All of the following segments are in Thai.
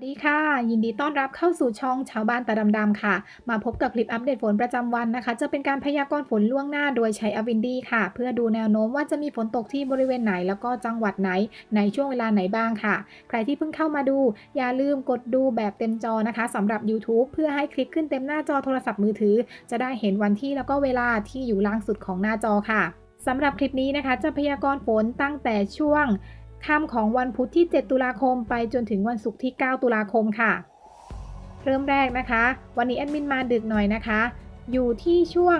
สวัสดีค่ะ ยินดีต้อนรับเข้าสู่ช่องชาวบ้านตาดำๆค่ะ มาพบกับคลิปอัปเดตฝนประจำวันนะคะ จะเป็นการพยากรณ์ฝนล่วงหน้าโดยใช้อวินดีค่ะ เพื่อดูแนวโน้มว่าจะมีฝนตกที่บริเวณไหนแล้วก็จังหวัดไหน ในช่วงเวลาไหนบ้างค่ะ ใครที่เพิ่งเข้ามาดู อย่าลืมกดดูแบบเต็มจอนะคะสำหรับ YouTube เพื่อให้คลิกขึ้นเต็มหน้าจอโทรศัพท์มือถือ จะได้เห็นวันที่แล้วก็เวลาที่อยู่ล่างสุดของหน้าจอค่ะสำหรับคลิปนี้นะคะ จะพยากรณ์ฝนตั้งแต่ช่วง ค่ำของวันพุธที่ 7 ตุลาคมไปจนถึงวันศุกร์ที่ 9 ตุลาคมค่ะ เริ่มแรกนะคะ วันนี้แอดมินมาดึกหน่อยนะคะ อยู่ที่ช่วง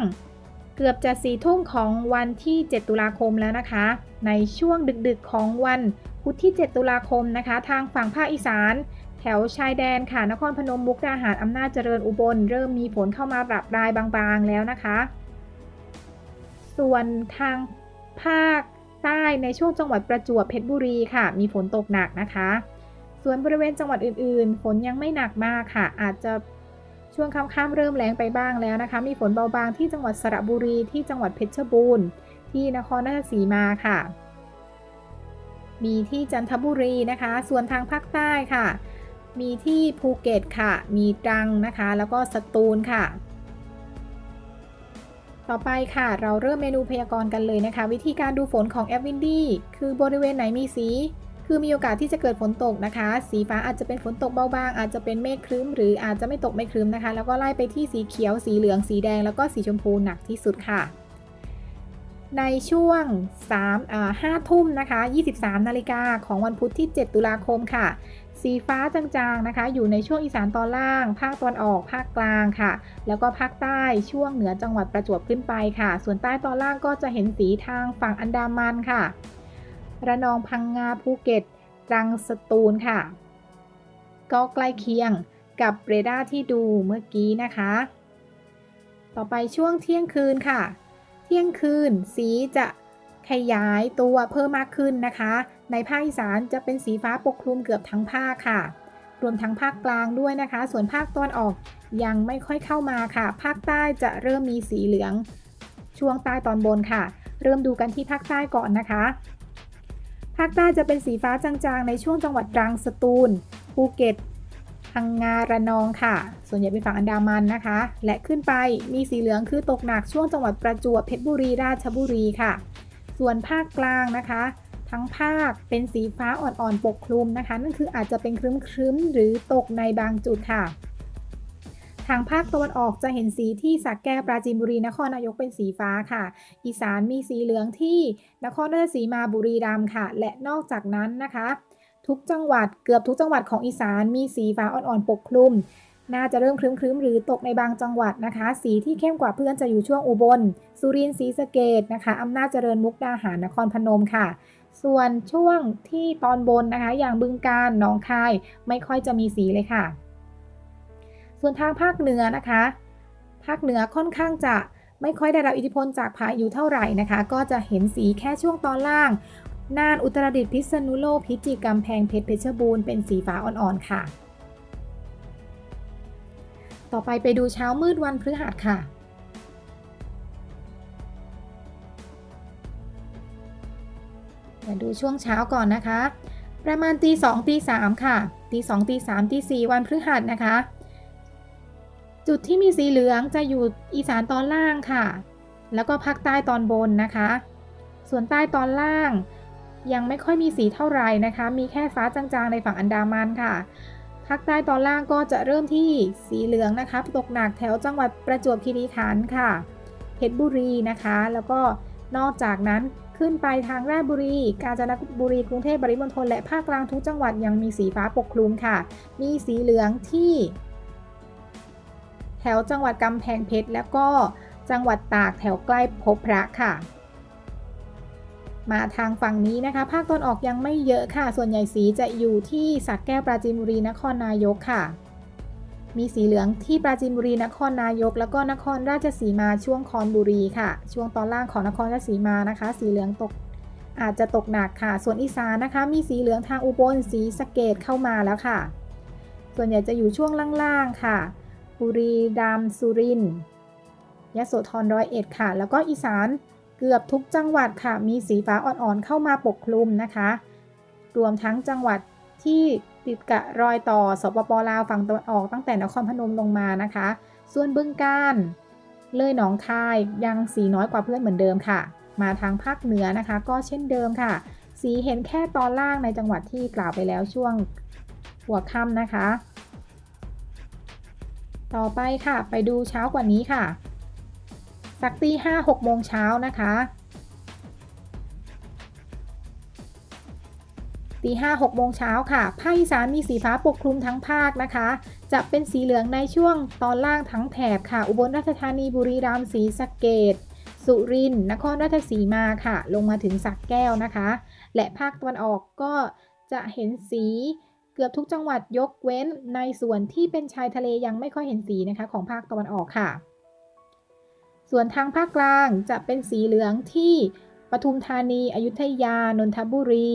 เกือบจะสี่ทุ่มของวันที่ 7 ตุลาคมแล้วนะคะ ในช่วงดึกๆของวันพุธที่ 7 ตุลาคมนะคะ ทางฝั่งภาคอีสาน แถวชายแดนค่ะ นครพนมมุกดาหารอำนาจเจริญอุบล เริ่มมีฝนเข้ามาปรับรายบางๆแล้วนะคะ ส่วนทางภาค ใต้ในช่วงจังหวัดประจวบเพชรบุรีค่ะ มีฝนตกหนักนะคะ ส่วนบริเวณจังหวัดอื่นๆ ฝนยังไม่หนักมากค่ะ อาจจะช่วงค่ำๆเริ่มแรงไปบ้างแล้วนะคะ มีฝนเบาบางที่จังหวัดสระบุรีที่จังหวัดเพชรบูรณ์ ที่นครราชสีมาค่ะ มีที่จันทบุรีนะคะ ส่วนทางภาคใต้ค่ะ มีที่ภูเก็ตค่ะ มีตรังนะคะ แล้วก็สตูลค่ะ ต่อไปค่ะ เราเริ่มเมนูพยากรณ์กันเลยนะคะ วิธีการดูฝนของแอปวินดี้คือบริเวณไหนมีสี คือมีโอกาสที่จะเกิดฝนตกนะคะ สีฟ้าอาจจะเป็นฝนตกเบาบาง อาจจะเป็นเมฆครึ้ม หรืออาจจะไม่ตกไม่ครึ้มนะคะ แล้วก็ไล่ไปที่สีเขียว สีเหลือง สีแดง แล้วก็สีชมพูหนักที่สุดค่ะ ในช่วง3อ่า5ทุ่มนะคะ 23 นาฬิกาของวันพุธที่ 7 ตุลาคมค่ะ สีฟ้าจางๆนะคะ อยู่ในช่วงอีสานตอนล่าง ภาคตะวันออก ภาคกลางค่ะ แล้วก็ภาคใต้ช่วงเหนือจังหวัดประจวบขึ้นไปค่ะ ส่วนใต้ตอนล่างก็จะเห็นสีทางฝั่งอันดามันค่ะ ระนองพังงาภูเก็ตตรังสตูลค่ะ ก็ใกล้เคียงกับเรดาร์ที่ดูเมื่อกี้นะคะ ต่อไปช่วงเที่ยงคืนค่ะ เที่ยงคืนสีจะขยายตัวเพิ่มมากขึ้นนะคะ ในภาคอีสานจะเป็นสีฟ้าปกคลุมเกือบทั้งภาคค่ะ รวมทั้งภาคกลางด้วยนะคะ ส่วนภาคตะวันออกยังไม่ค่อยเข้ามาค่ะ ภาคใต้จะเริ่มมีสีเหลือง ช่วงใต้ตอนบนค่ะ เริ่มดูกันที่ภาคใต้ก่อนนะคะ ภาคใต้จะเป็นสีฟ้าจางๆ ในช่วงจังหวัดตรังสตูลภูเก็ตพังงาระนองค่ะ ส่วนใหญ่เป็นฝั่งอันดามันนะคะ และขึ้นไปมีสีเหลืองคือตกหนักช่วงจังหวัดประจวบเพชรบุรีราชบุรีค่ะ ส่วนภาคกลางนะคะ ทั้งภาคเป็นสีฟ้าอ่อนๆปกคลุมนะคะ นั่นคืออาจจะเป็นครึ้มๆหรือตกในบางจุดค่ะ ทางภาคตะวันออกจะเห็นสีที่สักแก้วปราจีนบุรีนครนายกเป็นสีฟ้าค่ะ อีสานมีสีเหลืองที่นครราชสีมาบุรีรัมย์ค่ะ และนอกจากนั้นนะคะ ทุกจังหวัดเกือบทุกจังหวัดของอีสานมีสีฟ้าอ่อนๆปกคลุมน่าจะเริ่มครึ้มๆ หรือตกในบางจังหวัดนะคะ สีที่เข้มกว่าเพื่อนจะอยู่ช่วงอุบล สุรินทร์ศรีสะเกดนะคะอำนาจเจริญมุกดาหารนครพนมค่ะ ส่วนช่วงที่ตอนบนนะคะ อย่างบึงกาฬหนองคายไม่ค่อยจะมีสีเลยค่ะ ส่วนทางภาคเหนือนะคะ ภาคเหนือค่อนข้างจะไม่ค่อยได้รับอิทธิพลจากพายุเท่าไหร่นะคะ ก็จะเห็นสีแค่ช่วงตอนล่างน่านอุตรดิตถ์พิษณุโลกพิจิตรกำแพงเพชรเพชรบูรณ์เป็นสีฟ้าอ่อนๆค่ะ ต่อไปไปดูเช้ามืดวันพฤหัสค่ะาดูช่วงเช้าก่อนนะคะ ประมาณตีสองตีสามค่ะตีสองตีสามตีสี่วันพฤหัสนะคะ จุดที่มีสีเหลืองจะอยู่อีสานตอนล่างค่ะ แล้วก็ภาคใต้ตอนบนนะคะ ส่วนใต้ตอนล่างยังไม่ค่อยมีสีเท่าไหร่นะคะ มีแค่ฟ้าจางๆในฝั่งอันดามันค่ะ ภาคใต้ตอนล่างก็จะเริ่มที่สีเหลืองนะคะ ตกหนักแถวจังหวัดประจวบคีรีขันธ์ค่ะ เพชรบุรีนะคะ แล้วก็นอกจากนั้น ขึ้นไปทางราชบุรี กาญจนบุรี กรุงเทพปริมณฑลและภาคกลางทุกจังหวัดยังมีสีฟ้าปกคลุมค่ะ มีสีเหลืองที่ แถวจังหวัดกำแพงเพชรแล้วก็จังหวัดตากแถวใกล้พบพระค่ะ มาทางฝั่งนี้นะคะ ภาคตอนออกยังไม่เยอะค่ะ ส่วนใหญ่สีจะอยู่ที่สักแก้วปราจีนบุรีนครนายกค่ะ มีสีเหลืองที่ปราจีนบุรีนครนายก แล้วก็นครราชสีมาช่วงคอนบุรีค่ะ ช่วงตอนล่างของนครราชสีมานะคะ สีเหลืองตกอาจจะตกหนักค่ะ ส่วนอีสานนะคะ มีสีเหลืองทางอุบลสีสะเกดเข้ามาแล้วค่ะ ส่วนใหญ่จะอยู่ช่วงล่างๆค่ะ บุรีรัมย์สุรินทร์ยโสธรร้อยเอ็ดค่ะ แล้วก็อีสานเกือบทุกจังหวัดค่ะ มีสีฟ้าอ่อนๆเข้ามาปกคลุมนะคะ รวมทั้งจังหวัดที่ ติดกับรอยต่อสปปลาวฝั่งตะวันออกตั้งแต่นครพนมลงมานะคะ ส่วนบึงการเลยหนองคายยังสีน้อยกว่าเพื่อนเหมือนเดิมค่ะ มาทางภาคเหนือนะคะ ก็เช่นเดิมค่ะ สีเห็นแค่ตอนล่างในจังหวัดที่กล่าวไปแล้วช่วงหัวค่ำนะคะ ต่อไปค่ะ ไปดูเช้ากว่านี้ค่ะ สักตีห้าหกโมงเช้านะคะ ตีห้าหกโมงเช้าค่ะ ภาคอีสานมีสีฟ้าปกคลุมทั้งภาคนะคะ จะเป็นสีเหลืองในช่วงตอนล่างทั้งแถบค่ะ อุบลราชธานีบุรีรัมย์ศรีสะเกดสุรินทร์นครราชสีมาค่ะ ลงมาถึงสักแก้วนะคะ และภาคตะวันออกก็จะเห็นสีเกือบทุกจังหวัดยกเว้นในส่วนที่เป็นชายทะเลยังไม่ค่อยเห็นสีนะคะ ของภาคตะวันออกค่ะ ส่วนทางภาคกลางจะเป็นสีเหลืองที่ปทุมธานี อยุธยา นนทบุรี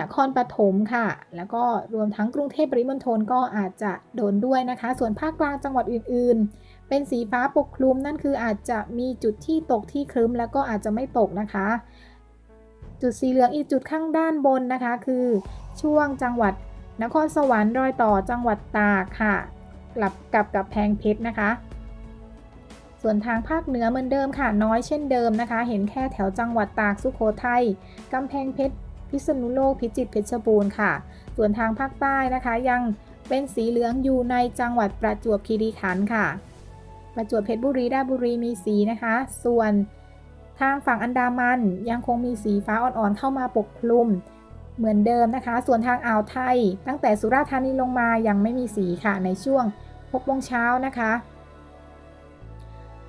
นครปฐมค่ะ แล้วก็รวมทั้งกรุงเทพปริมณฑลก็อาจจะโดนด้วยนะคะ ส่วนภาคกลางจังหวัดอื่น ๆ เป็นสีฟ้าปกคลุมนั่นคืออาจจะมีจุดที่ตกที่ครึ้มแล้วก็อาจจะไม่ตกนะคะ จุดสีเหลืองอีกจุดข้างด้านบนนะคะ คือช่วงจังหวัดนครสวรรค์รอยต่อจังหวัดตากค่ะ กลับกับกับแพงเพชรนะคะ ส่วนทางภาคเหนือเหมือนเดิมค่ะน้อยเช่นเดิมนะคะ เห็นแค่แถวจังหวัดตากสุโขทัยกำแพงเพชร พิษณุโลกพิจิตรเพชรบูรณ์ค่ะ ส่วนทางภาคใต้นะคะ ยังเป็นสีเหลืองอยู่ในจังหวัดประจวบคีรีขันธ์ค่ะ ประจวบเพชรบุรีราชบุรีมีสีนะคะ ส่วนทางฝั่งอันดามันยังคงมีสีฟ้าอ่อนๆเข้ามาปกคลุมเหมือนเดิมนะคะ ส่วนทางอ่าวไทย ตั้งแต่สุราษฎร์ธานีลงมายังไม่มีสีค่ะในช่วง6โมงเช้านะคะ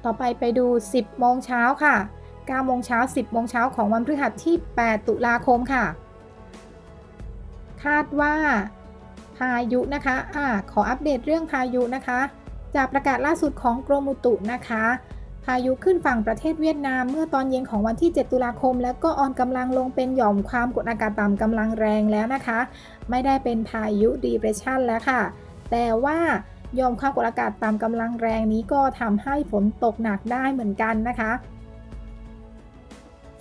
ต่อไปไปดู 10 โมงเช้าค่ะ 9โมงเช้า 10โมงเช้าของวันพฤหัสที่ 8 ตุลาคมค่ะ คาดว่าพายุนะคะอ่าขออัปเดตเรื่องพายุนะคะ จากประกาศล่าสุดของกรมอุตุนะคะ พายุขึ้นฝั่งประเทศเวียดนาม เมื่อตอนเย็นของวันที่ 7 ตุลาคม แล้วก็อ่อนกำลังลงเป็นหย่อมความกดอากาศต่ำกำลังแรงแล้วนะคะ ไม่ได้เป็นพายุดีเพรสชันแล้วค่ะ แต่ว่าหย่อมความกดอากาศต่ำกำลังแรงนี้ก็ทำให้ฝนตกหนักได้เหมือนกันนะคะ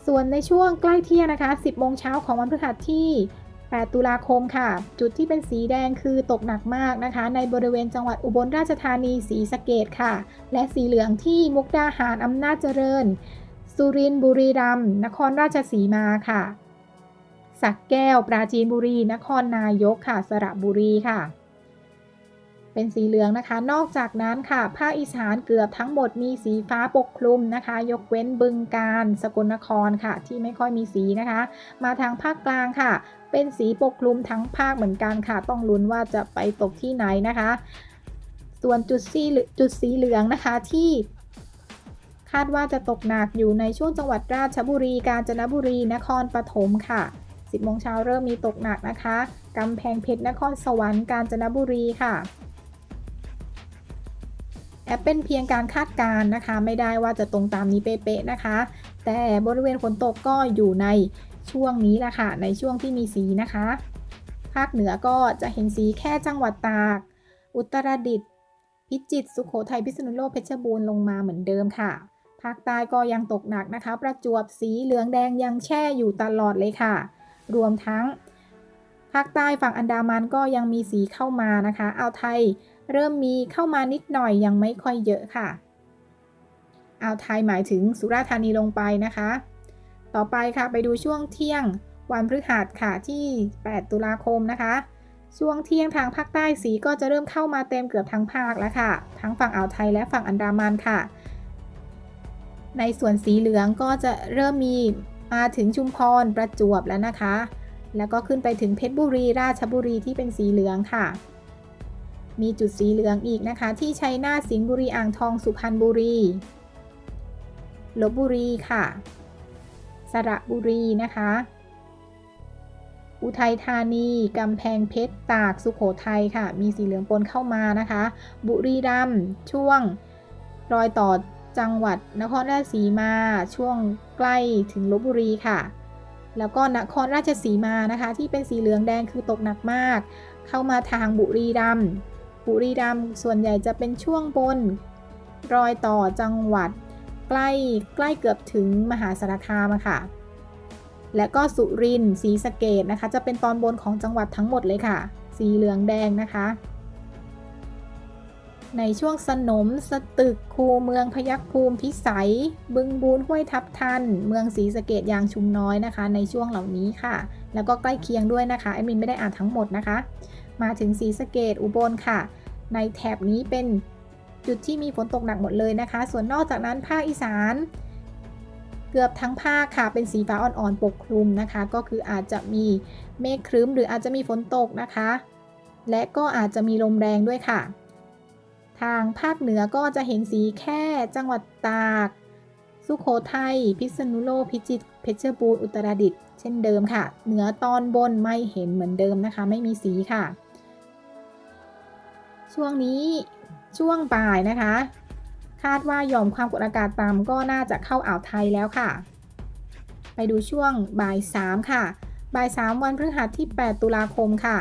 ส่วนในช่วงใกล้เที่ยงนะคะ 10 โมงเช้าของวันพฤหัสที่ 8 ตุลาคมค่ะ จุดที่เป็นสีแดงคือตกหนักมากนะคะ ในบริเวณจังหวัดอุบลราชธานีศรีสะเกดค่ะ และสีเหลืองที่มุกดาหารอำนาจเจริญ สุรินทร์บุรีรัมย์นครราชสีมาค่ะ สักแก้ว ปราจีนบุรี นครนายกค่ะ สระบุรีค่ะ เป็นสีเหลืองนะคะ นอกจากนั้นค่ะ ภาคอีสานเกือบทั้งหมดมีสีฟ้าปกคลุมนะคะ ยกเว้นบึงกาฬสกลนครค่ะ ที่ไม่ค่อยมีสีนะคะ มาทางภาคกลางค่ะ เป็นสีปกคลุมทั้งภาคเหมือนกันค่ะ ต้องลุ้นว่าจะไปตกที่ไหนนะคะ ส่วนจุดสีจุดสีเหลืองนะคะที่คาดว่าจะตกหนักอยู่ในช่วงจังหวัดราชบุรี กาญจนบุรี นครปฐมค่ะ 10โมงเช้าเริ่มมีตกหนักนะคะ กำแพงเพชร นครสวรรค์ กาญจนบุรีค่ะ แอปเป็นเพียงการคาดการณ์นะคะ ไม่ได้ว่าจะตรงตามนี้เป๊ะๆนะคะ แต่บริเวณฝนตกก็อยู่ในช่วงนี้แหละค่ะ ในช่วงที่มีสีนะคะ ภาคเหนือก็จะเห็นสีแค่จังหวัดตาก อุตรดิตถ์พิจิตรสุโขทัยพิษณุโลกเพชรบูรณ์ลงมาเหมือนเดิมค่ะ ภาคใต้ก็ยังตกหนักนะคะ ประจวบสีเหลืองแดงยังแช่อยู่ตลอดเลยค่ะ รวมทั้ง ภาคใต้ฝั่งอันดามันก็ยังมีสีเข้ามานะคะอ่าวไทย เริ่มมีเข้ามานิดหน่อยยังไม่ค่อยเยอะค่ะ อ่าวไทยหมายถึงสุราษฎร์ธานีลงไปนะคะ ต่อไปค่ะไปดูช่วงเที่ยงวันพฤหัสค่ะที่ 8 ตุลาคมนะคะ ช่วงเที่ยงทางภาคใต้สีก็จะเริ่มเข้ามาเต็มเกือบทั้งภาคแล้วค่ะ ทั้งฝั่งอ่าวไทยและฝั่งอันดามันค่ะ ในส่วนสีเหลืองก็จะเริ่มมีมาถึงชุมพรประจวบแล้วนะคะ แล้วก็ขึ้นไปถึงเพชรบุรีราชบุรีที่เป็นสีเหลืองค่ะ มีจุดสีเหลืองอีกนะคะ ที่ชัยนาทสิงห์บุรีอ่างทองสุพรรณบุรีลบบุรีค่ะ สระบุรีนะคะ อุทัยธานี กำแพงเพชร ตาก สุขโขทัยค่ะ มีสีเหลืองปนเข้ามานะคะ บุรีรัมย์ช่วงรอยต่อจังหวัดนครราชสีมา ช่วงใกล้ถึงลบบุรีค่ะ แล้วก็นครราชสีมานะคะ ที่เป็นสีเหลืองแดงคือตกหนักมาก เข้ามาทางบุรีรัมย์ บุรีรัมย์ส่วนใหญ่จะเป็นช่วงบน รอยต่อจังหวัด ใกล้ใกล้เกือบถึงมหาสารคามค่ะ และก็สุรินทร์ศรีสะเกดนะคะ จะเป็นตอนบนของจังหวัดทั้งหมดเลยค่ะ สีเหลืองแดงนะคะ ในช่วงสนมสตึกคูเมืองพยัคฆ์ภูมิพิสัย บึงบูนห้วยทับทัน เมืองศรีสะเกดยางชุมน้อยนะคะ ในช่วงเหล่านี้ค่ะ แล้วก็ใกล้เคียงด้วยนะคะแอดมินไม่ได้อ่านทั้งหมดนะคะ มาถึงศรีสะเกดอุบลค่ะ ในแถบนี้เป็นจุดที่มีฝนตกหนักหมดเลยนะคะ ส่วนนอกจากนั้นภาคอีสาน เกือบทั้งภาคค่ะ เป็นสีฟ้าอ่อนๆปกคลุมนะคะ ก็คืออาจจะมีเมฆครึ้ม หรืออาจจะมีฝนตกนะคะ และก็อาจจะมีลมแรงด้วยค่ะ ทางภาคเหนือก็จะเห็นสีแค่จังหวัดตาก สุโขทัย พิษณุโลก พิจิตร เพชรบูรณ์ อุตรดิตถ์ เช่นเดิมค่ะ เหนือตอนบนไม่เห็นเหมือนเดิมนะคะ ไม่มีสีค่ะ ช่วงนี้ช่วงบ่ายนะคะ คาดว่าย่อมความกดอากาศต่ำก็น่าจะเข้าอ่าวไทยแล้วค่ะ ไปดูช่วงบ่าย3ค่ะ บ่าย3วันพฤหัสที่ 8 ตุลาคมค่ะ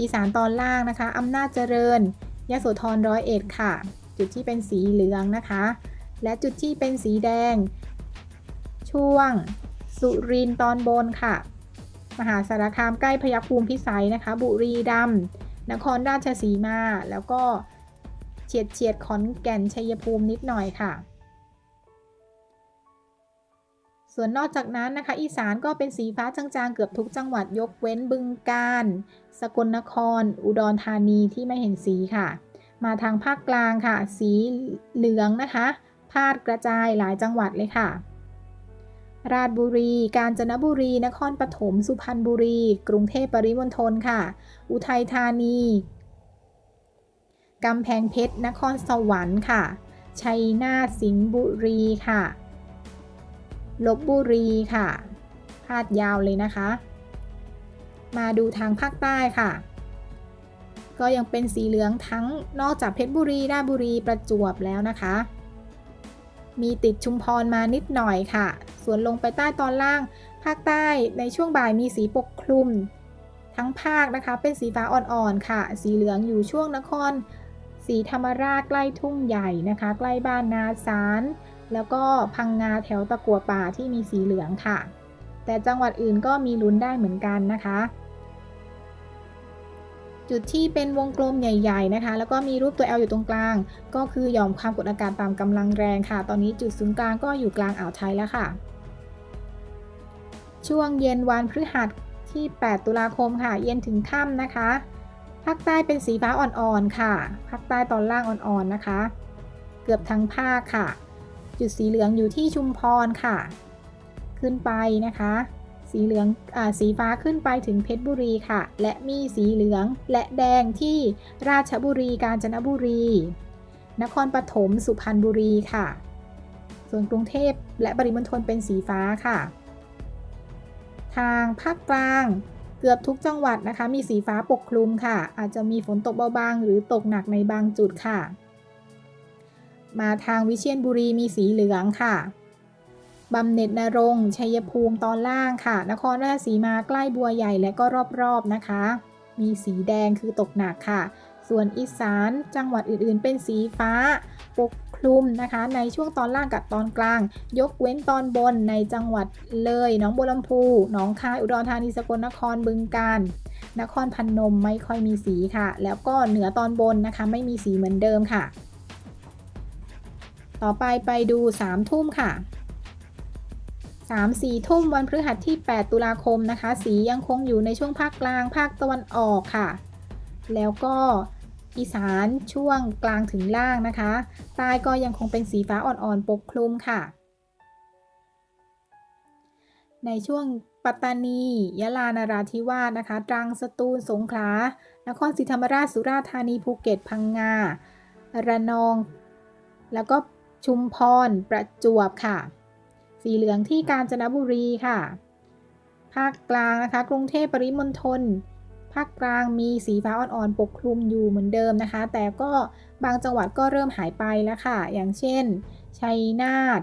อีสานตอนล่างนะคะอำนาจเจริญยโสธรร้อยเอ็ดค่ะ จุดที่เป็นสีเหลืองนะคะ และจุดที่เป็นสีแดง ช่วงสุรินทร์ตอนบนค่ะ มหาสารคามใกล้พยัคฆ์ภูมิพิสัยนะคะ บุรีรัมย์ นครราชสีมา แล้วก็เฉียดเฉียดขอนแก่นชัยภูมินิดหน่อยค่ะ ส่วนนอกจากนั้นนะคะ อีสานก็เป็นสีฟ้าจางๆ เกือบทุกจังหวัดยกเว้นบึงกาฬสกลนคร อุดรธานีที่ไม่เห็นสีค่ะ มาทางภาคกลางค่ะ สีเหลืองนะคะ พาดกระจายหลายจังหวัดเลยค่ะ ราชบุรี กาญจนบุรี นครปฐม สุพรรณบุรี กรุงเทพปริมณฑลค่ะ อุทัยธานี กำแพงเพชร นครสวรรค์ค่ะ ชัยนาท สิงห์บุรีค่ะ ลบบุรีค่ะ พาดยาวเลยนะคะ มาดูทางภาคใต้ค่ะ ก็ยังเป็นสีเหลืองทั้งนอกจากเพชรบุรี ราชบุรี ประจวบแล้วนะคะ มีติดชุมพรมานิดหน่อยค่ะ ส่วนลงไปใต้ตอนล่าง ภาคใต้ในช่วงบ่ายมีสีปกคลุม ทั้งภาคนะคะเป็นสีฟ้าอ่อนๆค่ะ สีเหลืองอยู่ช่วงนครศรีธรรมราชใกล้ทุ่งใหญ่นะคะ ใกล้บ้านนาสารแล้วก็พังงาแถวตะกัวป่าที่มีสีเหลืองค่ะ แต่จังหวัดอื่นก็มีลุ้นได้เหมือนกันนะคะ จุดที่เป็นวงกลมใหญ่ๆนะคะ แล้วก็มีรูปตัว L อยู่ตรงกลาง ก็คือหย่อมความกดอากาศต่ำกำลังแรงค่ะ ตอนนี้จุดศูนย์กลางก็อยู่กลางอ่าวไทยแล้วค่ะ ช่วงเย็นวันพฤหัสที่ 8 ตุลาคมค่ะ เย็นถึงค่ำนะคะ ภาคใต้เป็นสีฟ้าอ่อนๆค่ะ ภาคใต้ตอนล่างอ่อนๆนะคะ เกือบทั้งภาคค่ะ จุดสีเหลืองอยู่ที่ชุมพรค่ะ ขึ้นไปนะคะ สีเหลืองอสีฟ้าขึ้นไปถึงเพชรบุรีค่ะ และมีสีเหลืองและแดงที่ราชบุรี กาญจนบุรี นครปฐม สุพรรณบุรีค่ะ ส่วนกรุงเทพและปริมณฑลเป็นสีฟ้าค่ะ ทางภาคกลาง เกือบทุกจังหวัดนะคะ มีสีฟ้าปกคลุมค่ะ อาจจะมีฝนตกเบาบางหรือตกหนักในบางจุดค่ะ มาทางวิเชียรบุรีมีสีเหลืองค่ะบำเหน็จนรงชัยภูมิตอนล่างค่ะ นครราชสีมาใกล้บัวใหญ่และก็รอบๆนะคะ มีสีแดงคือตกหนักค่ะ ส่วนอีสานจังหวัดอื่นๆ เป็นสีฟ้า ปก คลุมนะคะในช่วงตอนล่างกับตอนกลาง ยกเว้นตอนบนในจังหวัดเลยหนองบัวลำพูหนองคายอุดรธานีสกลนครบึงกาฬนครพนมไม่ค่อยมีสีค่ะ แล้วก็เหนือตอนบนนะคะ ไม่มีสีเหมือนเดิมค่ะ ต่อไปไปดู3ทุ่มค่ะ3 4ทุ่มวันพฤหัสที่ 8 ตุลาคมนะคะ สียังคงอยู่ในช่วงภาคกลางภาคตะวันออกค่ะ แล้วก็ อีสานช่วงกลางถึงล่างนะคะ ใต้ก็ยังคงเป็นสีฟ้าอ่อนๆปกคลุมค่ะ ในช่วงปัตตานี ยะลานาราธิวาสนะคะ ตรัง สตูล สงขลา นครศรีธรรมราช สุราษฎร์ธานี ภูเก็ต พังงา ระนอง แล้วก็ชุมพร ประจวบค่ะ สีเหลืองที่กาญจนบุรีค่ะ ภาคกลางนะคะ กรุงเทพปริมณฑล ภาคกลางมีสีฟ้าอ่อนๆปกคลุมอยู่เหมือนเดิมนะคะ แต่ก็บางจังหวัดก็เริ่มหายไปแล้วค่ะ อย่างเช่น ชัยนาท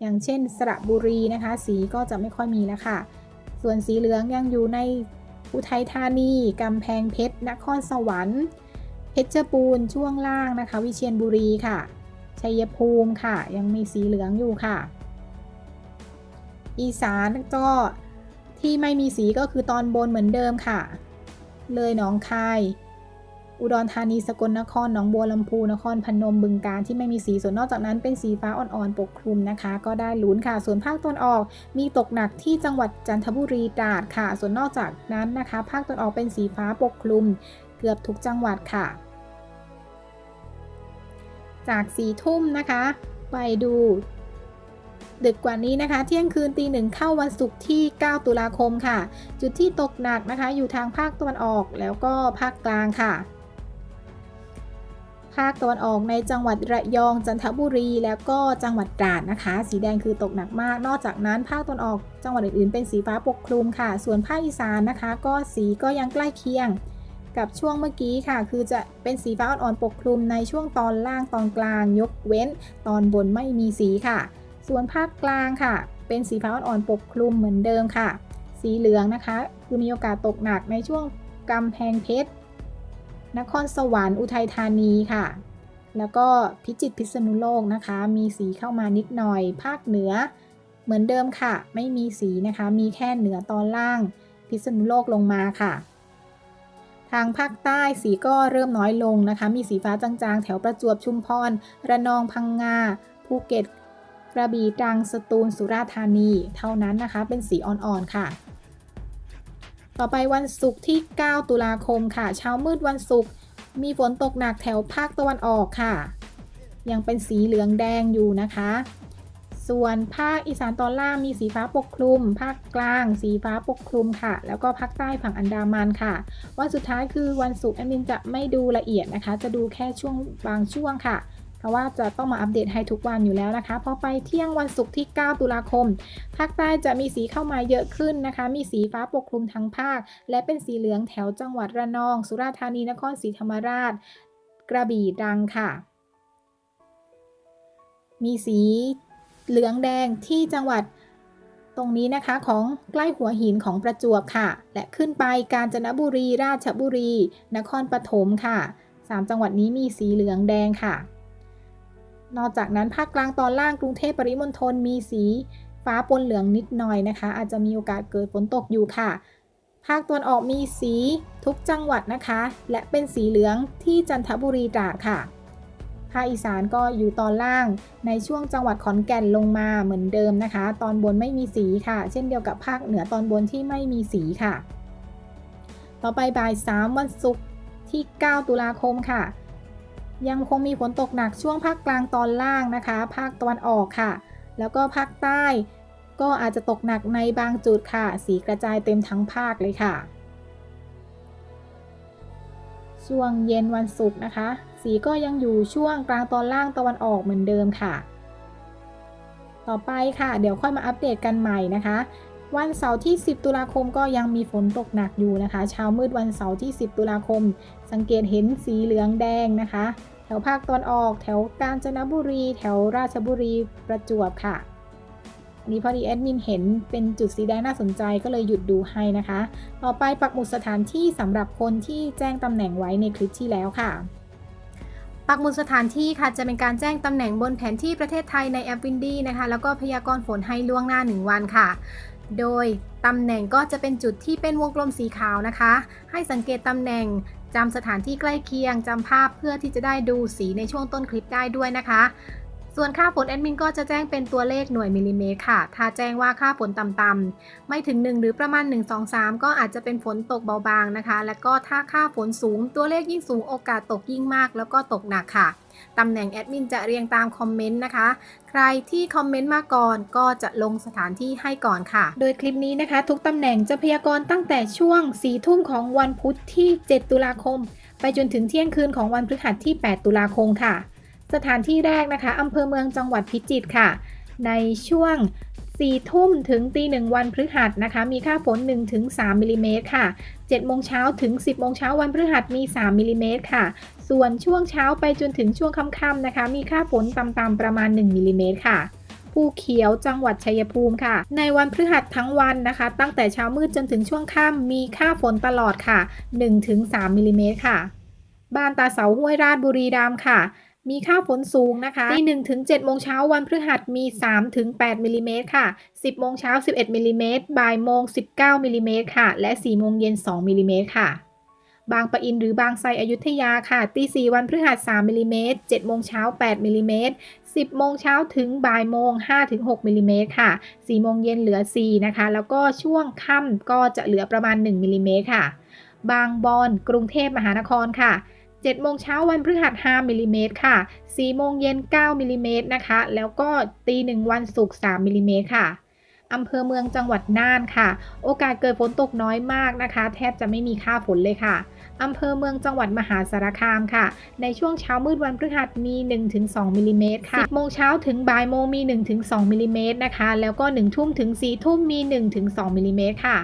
อย่างเช่น สระบุรีนะคะ สีก็จะไม่ค่อยมีแล้วค่ะ ส่วนสีเหลืองยังอยู่ในอุทัยธานีกำแพงเพชรนครสวรรค์ เพชรบูรณ์ช่วงล่างนะคะ วิเชียรบุรีค่ะ ชัยภูมิค่ะ ยังมีสีเหลืองอยู่ค่ะ อีสานก็ที่ไม่มีสีก็คือตอนบนเหมือนเดิมค่ะ เลยหนองคาย อุดรธานีสกลนครหนองบัวลำพูนครพนมบึงกาฬที่ไม่มีสีส่วนนอกจากนั้นเป็นสีฟ้าอ่อนๆปกคลุมนะคะ ก็ได้ลุ้นค่ะ ส่วนภาคตะวันออก มีตกหนักที่จังหวัดจันทบุรีตราดค่ะ ส่วนนอกจากนั้นนะคะ ภาคตะวันออกเป็นสีฟ้าปกคลุม เกือบทุกจังหวัดค่ะ จากสีทุ่มนะคะ ไปดู ดึกกว่านี้นะคะ เที่ยงคืนตีหนึ่งเข้าวันศุกร์ที่ 9 ตุลาคมค่ะ จุดที่ตกหนักนะคะ อยู่ทางภาคตะวันออกแล้วก็ภาคกลางค่ะ ภาคตะวันออกในจังหวัดระยองจันทบุรี แล้วก็จังหวัดตราดนะคะ สีแดงคือตกหนักมาก นอกจากนั้นภาคตะวันออกจังหวัดอื่นๆเป็นสีฟ้าปกคลุมค่ะ ส่วนภาคอีสานนะคะ ก็สีก็ยังใกล้เคียงกับช่วงเมื่อกี้ค่ะ คือจะเป็นสีฟ้าอ่อนๆปกคลุมในช่วงตอนล่างตอนกลางยกเว้น ตอนบนไม่มีสีค่ะ ส่วนภาคกลางค่ะ เป็นสีฟ้าอ่อนปกคลุมเหมือนเดิมค่ะ สีเหลืองนะคะ คือมีโอกาสตกหนักในช่วงกำแพงเพชร นครสวรรค์อุทัยธานีค่ะ แล้วก็พิจิตรพิษณุโลกนะคะ มีสีเข้ามานิดหน่อย ภาคเหนือเหมือนเดิมค่ะ ไม่มีสีนะคะ มีแค่เหนือตอนล่าง พิษณุโลกลงมาค่ะ ทางภาคใต้สีก็เริ่มน้อยลงนะคะ มีสีฟ้าจางๆ แถวประจวบชุมพร ระนองพังงาภูเก็ต กระบี่ตรังสตูลสุราษฎร์ธานี เท่านั้นนะคะ เป็นสีอ่อนๆค่ะ ต่อไปวันศุกร์ที่ 9 ตุลาคมค่ะ เช้ามืดวันศุกร์มีฝนตกหนักแถวภาคตะวันออกค่ะ ยังเป็นสีเหลืองแดงอยู่นะคะ ส่วนภาคอีสานตอนล่างมีสีฟ้าปกคลุม ภาคกลางสีฟ้าปกคลุมค่ะ แล้วก็ภาคใต้ฝั่งอันดามันค่ะ วันสุดท้ายคือวันศุกร์แอดมินจะไม่ดูละเอียดนะคะ จะดูแค่ช่วงบางช่วงค่ะ ราะว่าจะต้องมาอัปเดตให้ทุกวันอยู่แล้วนะคะพอไปเที่ยงวันศุกร์ที่ 9 ตุลาคม ภาคใต้จะมีสีเข้ามาเยอะขึ้นนะคะ มีสีฟ้าปกคลุมทั้งภาค และเป็นสีเหลืองแถวจังหวัดระนอง สุราษฎร์ธานีนครศรีธรรมราช กระบี่ตรังค่ะ มีสีเหลืองแดงที่จังหวัดตรงนี้นะคะของใกล้หัวหินของประจวบค่ะ และขึ้นไปกาญจนบุรี ราชบุรี นครปฐมค่ะสามจังหวัดนี้มีสีเหลืองแดงค่ะ นอกจากนั้นภาคกลางตอนล่างกรุงเทพปริมณฑลมีสีฟ้าปนเหลืองนิดหน่อยนะคะ อาจจะมีโอกาสเกิดฝนตกอยู่ค่ะ ภาคตะวันออกมีสีทุกจังหวัดนะคะ และเป็นสีเหลืองที่จันทบุรีตราดค่ะ ภาคอีสานก็อยู่ตอนล่างในช่วงจังหวัดขอนแก่นลงมาเหมือนเดิมนะคะ ตอนบนไม่มีสีค่ะ เช่นเดียวกับภาคเหนือตอนบนที่ไม่มีสีค่ะ ต่อไปบ่าย 3 วันศุกร์ที่ 9 ตุลาคมค่ะ ยังคงมีฝนตกหนักช่วงภาคกลางตอนล่างนะคะ ภาคตะวันออกค่ะ แล้วก็ภาคใต้ ก็อาจจะตกหนักในบางจุดค่ะ สีกระจายเต็มทั้งภาคเลยค่ะ ช่วงเย็นวันศุกร์นะคะ สีก็ยังอยู่ช่วงกลางตอนล่างตะวันออกเหมือนเดิมค่ะ ต่อไปค่ะ เดี๋ยวค่อยมาอัปเดตกันใหม่นะคะ วันเสาร์ที่ 10 ตุลาคมก็ยังมีฝนตกหนักอยู่นะคะ เช้ามืดวันเสาร์ที่ 10 ตุลาคม สังเกตเห็นสีเหลืองแดงนะคะ แถวภาคตอนออก แถวกาญจนบุรี แถวราชบุรีประจวบค่ะอันนี้พอดีแอดมินเห็นเป็นจุดสีแดงน่าสนใจก็เลยหยุดดูให้นะคะ ต่อไปปักหมุดสถานที่สำหรับคนที่แจ้งตำแหน่งไว้ในคลิปที่แล้วค่ะ ปักหมุดสถานที่ค่ะจะเป็นการแจ้งตำแหน่งบนแผนที่ประเทศไทยในแอปวินดี้นะคะ แล้วก็พยากรณ์ฝนให้ล่วงหน้า 1 วันค่ะ โดยตำแหน่งก็จะเป็นจุดที่เป็นวงกลมสีขาวนะคะ ให้สังเกตตำแหน่งจำสถานที่ใกล้เคียงจำภาพเพื่อที่จะได้ดูสีในช่วงต้นคลิปได้ด้วยนะคะ ส่วนค่าฝนแอดมินก็จะแจ้งเป็นตัวเลขหน่วยมิลลิเมตรค่ะ ถ้าแจ้งว่าค่าฝนต่ำๆไม่ถึง 1 หรือประมาณ 1 2 3 ก็อาจจะเป็นฝนตกเบาบางนะคะ แล้วก็ถ้าค่าฝนสูงตัวเลขยิ่งสูงโอกาสตกยิ่งมาก แล้วก็ตกหนักค่ะตำแหน่งแอดมินจะเรียงตามคอมเมนต์นะคะ ใครที่คอมเมนต์มาก่อนก็จะลงสถานที่ให้ก่อนค่ะ โดยคลิปนี้นะคะ ทุกตำแหน่งจะพยากรณ์ตั้งแต่ช่วง4ทุ่มของวันพุธที่ 7 ตุลาคม ไปจนถึงเที่ยงคืนของวันพฤหัสที่ 8 ตุลาคมค่ะ สถานที่แรกนะคะอำเภอเมืองจังหวัดพิจิตรค่ะ ในช่วง 4 ทุ่มถึงตีหนึ่งวันพฤหัสนะคะ มีค่าฝน 1-3มิลลิเมตรค่ะ 7 โมงเช้าถึง 10 โมงเช้าวันพฤหัสมี 3มิลลิเมตรค่ะ ส่วนช่วงเช้าไปจนถึงช่วงค่ำๆนะคะ มีค่าฝนต่ำๆประมาณ 1มิลลิเมตรค่ะภูเขียวจังหวัดชัยภูมิค่ะ ในวันพฤหัสทั้งวันนะคะ ตั้งแต่เช้ามืดจนถึงช่วงค่ำมีค่าฝนตลอดค่ะ 1-3มิลลิเมตรค่ะ บ้านตาเสาห้วยราชบุรีรัมย์ค่ะ มีค่าฝนสูงนะคะตีหนึ่งถึงเจ็ดโมงเช้าวันพฤหัสมี 3 ถึง 8มิลลิเมตรค่ะ 10 โมงเช้า 11มิลลิเมตรบ่ายโมง 19มิลลิเมตรค่ะ และ 4 โมงเย็น 2มิลลิเมตรค่ะ บางปะอินหรือบางไทรอยุธยาค่ะตี4วันพฤหัส3มิลลิเมตร7โมงเช้า8มิลลิเมตร10 โมงเช้าถึงบ่ายโมง5-6มิลลิเมตรค่ะ 4 โมงเย็นเหลือ 4 นะคะ แล้วก็ช่วงค่ำก็จะเหลือประมาณ 1มิลลิเมตรค่ะ บางบอนกรุงเทพมหานครค่ะ 7โมงเช้าวันพฤหัส5มิลลิเมตรค่ะ4โมงเย็น9มิลลิเมตรนะคะ แล้วก็ตีหนึ่งวันศุกร์3มิลลิเมตรค่ะอำเภอเมืองจังหวัดน่านค่ะ โอกาสเกิดฝนตกน้อยมากนะคะ แทบจะไม่มีค่าฝนเลยค่ะอำเภอเมืองจังหวัดมหาสารคามค่ะ ในช่วงเช้ามืดวันพฤหัสมี 1-2มิลลิเมตรค่ะ10โมงเช้าถึงบ่ายโมงมี 1-2มิลลิเมตรนะคะ แล้วก็1ทุ่มถึง4ทุ่มมี 1-2มิลลิเมตรค่ะ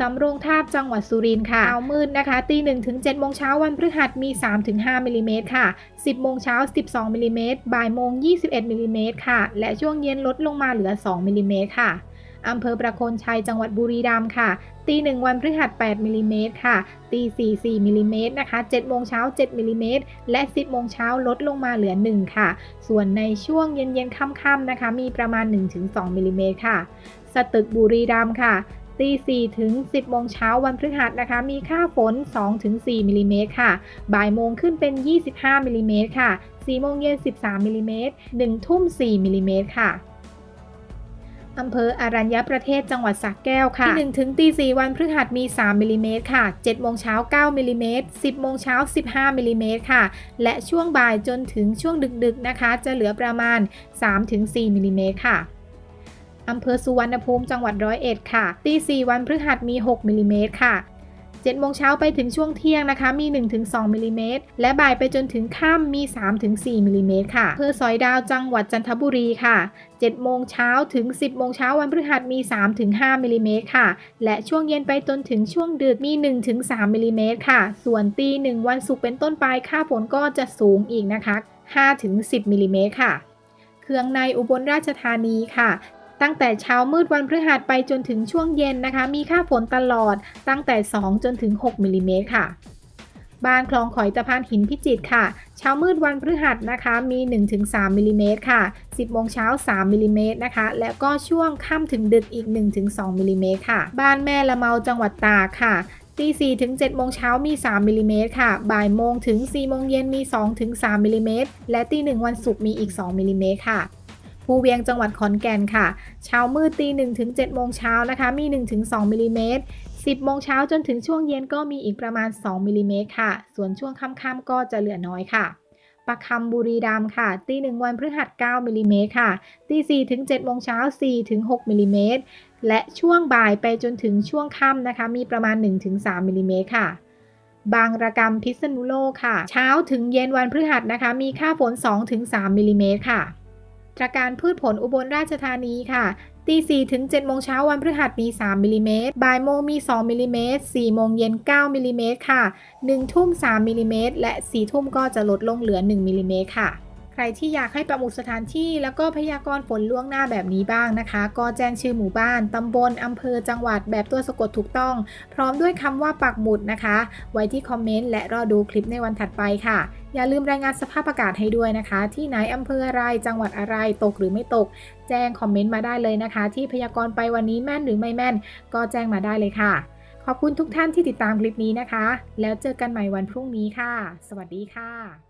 สำโรงทาบจังหวัดสุรินทร์ค่ะเช้ามืดนะคะ ตีหนึ่งถึง7โมงเช้าวันพฤหัสมี 3-5มิลลิเมตรค่ะ 10 โมงเช้า 12มิลลิเมตรบ่ายโมง 21มิลลิเมตรค่ะ และช่วงเย็นลดลงมาเหลือ 2มิลลิเมตรค่ะอำเภอประโคนชัยจังหวัดบุรีรัมย์ค่ะ ตีหนึ่งวันพฤหัส8มิลลิเมตรค่ะ ตี4 4มิลลิเมตรนะคะ7โมงเช้า7มิลลิเมตรและ 10 โมงเช้าลดลงมาเหลือ 1 ค่ะ ส่วนในช่วงเย็นๆค่ำๆนะคะ มีประมาณ 1-2มิลลิเมตรค่ะ สตึกบุรีรัมย์ค่ะ ตี4ถึง 10โมงเช้าวันพฤหัสนะคะ มีค่าฝน 2-4มิลลิเมตรค่ะ บ่ายโมงขึ้นเป็น 25มิลลิเมตรค่ะ4โมงเย็น 13มิลลิเมตร1ทุ่ม 4มิลลิเมตรค่ะอำเภออารัญญประเทศจังหวัดสระแก้วค่ะที่1ถึงตี4วันพฤหัสมี 3มิลลิเมตรค่ะ7โมงเช้า9มิลลิเมตร10โมงเช้า15มิลลิเมตรค่ะ และช่วงบ่ายจนถึงช่วงดึกๆนะคะ จะเหลือประมาณ 3-4มิลลิเมตรค่ะ อำเภอสุวรรณภูมิจังหวัดร้อยเอ็ดค่ะ ตี 4 วันพฤหัสมี 6มิลลิเมตรค่ะ7โมงเช้าไปถึงช่วงเที่ยงนะคะ มี 1-2มิลลิเมตรและบ่ายไปจนถึงค่ำมี 3-4มิลลิเมตรค่ะอำเภอสอยดาวจังหวัดจันทบุรีค่ะ7โมงเช้าถึง 10โมงเช้าวันพฤหัสมี 3-5มิลลิเมตรค่ะ และช่วงเย็นไปจนถึงช่วงดึกมี 1-3มิลลิเมตรค่ะ ส่วนตีหนึ่งวันศุกร์เป็นต้นไปค่าฝนก็จะสูงอีกนะคะ5-10มิลลิเมตรค่ะเครื่องในอุบลราชธานีค่ะ ตั้งแต่เช้ามืดวันพฤหัสไปจนถึงช่วงเย็นนะคะ มีค่าฝนตลอดตั้งแต่ 2 จนถึง 6มิลลิเมตรค่ะบ้านคลองข่อยตะพานหินพิจิตรค่ะ เช้ามืดวันพฤหัสนะคะ มี 1-3มิลลิเมตรค่ะ 10โมงเช้า 3มิลลิเมตรนะคะ และก็ช่วงค่ำถึงดึกอีก 1-2มิลลิเมตรค่ะ บ้านแม่ละเมาจังหวัดตากค่ะตี4ถึง7โมงเช้ามี 3มิลลิเมตรค่ะ บ่ายโมงถึง4โมงเย็นมี2ถึง3มิลลิเมตรและตี1วันศุกร์มีอีก 2มิลลิเมตรค่ะ ภูเวียงจังหวัดขอนแก่นค่ะ เช้ามืดตี1ถึง7โมงเช้านะคะ มี1ถึง2มิลลิเมตร10โมงเช้าจนถึงช่วงเย็นก็มีอีกประมาณ 2มิลลิเมตรค่ะ ส่วนช่วงค่ำๆก็จะเหลือน้อยค่ะประคำบุรีรัมย์ค่ะ ตี1วันพฤหัส9มิลลิเมตรค่ะ ตี4ถึง7โมงเช้า4ถึง6มิลลิเมตร และช่วงบ่ายไปจนถึงช่วงค่ำนะคะ มีประมาณ 1-3มิลลิเมตรค่ะบางระกำพิษณุโลกค่ะ เช้าถึงเย็นวันพฤหัสนะคะ มีค่าฝน 2-3มิลลิเมตรค่ะ ตรการพืชผลอุบลราชธานีค่ะตี4ถึง7โมงเช้าวันพฤหัสมี 3มิลลิเมตรบ่ายโมงมี 2มิลลิเมตร4โมงเย็น 9มิลลิเมตรค่ะ 1 ทุ่ม 3มิลลิเมตรและ 4 ทุ่มก็จะลดลงเหลือ 1มิลลิเมตรค่ะ ใครที่อยากให้ประมุสถานที่แล้วก็พยากรณ์ฝนล่วงหน้าแบบนี้บ้างนะคะ ก็แจ้งชื่อหมู่บ้าน ตำบล อำเภอ จังหวัดแบบตัวสะกดถูกต้อง พร้อมด้วยคำว่าปักหมุดนะคะ ไว้ที่คอมเมนต์และรอดูคลิปในวันถัดไปค่ะ อย่าลืมรายงานสภาพอากาศให้ด้วยนะคะ ที่ไหนอำเภออะไร จังหวัดอะไรตกหรือไม่ตก แจ้งคอมเมนต์มาได้เลยนะคะ ที่พยากรณ์ไปวันนี้แม่นหรือไม่แม่น ก็แจ้งมาได้เลยค่ะ ขอบคุณทุกท่านที่ติดตามคลิปนี้นะคะ แล้วเจอกันใหม่วันพรุ่งนี้ค่ะ สวัสดีค่ะ